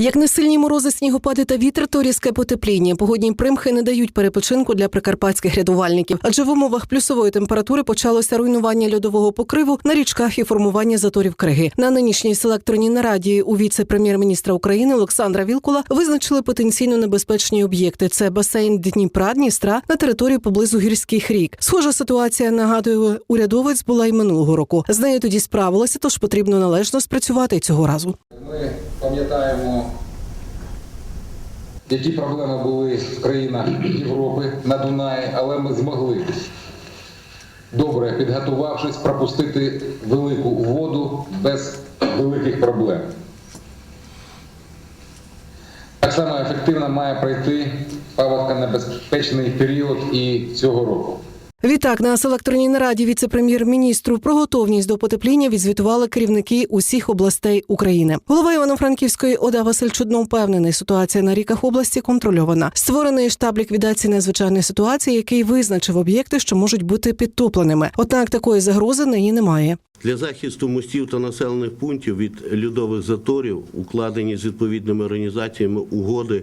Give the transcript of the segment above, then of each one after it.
Як не сильні морози, снігопади та вітер, то різке потепління. Погодні примхи не дають перепочинку для прикарпатських рятувальників, адже в умовах плюсової температури почалося руйнування льодового покриву на річках і формування заторів криги. На нинішній селекторній нараді у віце-прем'єр-міністра України Олександра Вілкула визначили потенційно небезпечні об'єкти. Це басейн Дніпра, Дністра на території поблизу гірських рік. Схожа ситуація нагадує урядовець була й минулого року. З нею тоді справилася, тож потрібно належно спрацювати цього разу. Ми пам'ятаємо, які проблеми були в країнах Європи на Дунаї, але ми змогли, добре підготувавшись, пропустити велику воду без великих проблем. Так само ефективно має пройти паводконебезпечний період і цього року. Відтак на селекторній нараді віце-прем'єр-міністру про готовність до потепління відзвітували керівники усіх областей України. Голова Івано-Франківської ОДА Василь Чудно впевнений, ситуація на ріках області контрольована. Створений штаб ліквідації надзвичайної ситуації, який визначив об'єкти, що можуть бути підтопленими. Однак такої загрози нині немає. Для захисту мостів та населених пунктів від льодових заторів укладені з відповідними організаціями угоди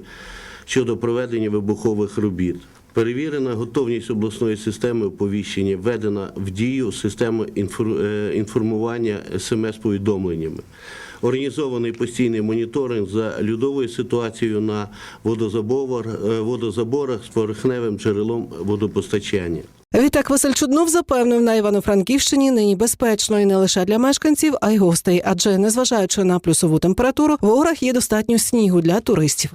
щодо проведення вибухових робіт. Перевірена готовність обласної системи оповіщення, введена в дію система е, інформування смс-повідомленнями. Організований постійний моніторинг за льодовою ситуацією на водозабор, е, водозаборах з поверхневим джерелом водопостачання. Відтак Василь Чуднов запевнив на Івано-Франківщині нині безпечно і не лише для мешканців, а й гостей. Адже незважаючи на плюсову температуру, в горах є достатньо снігу для туристів.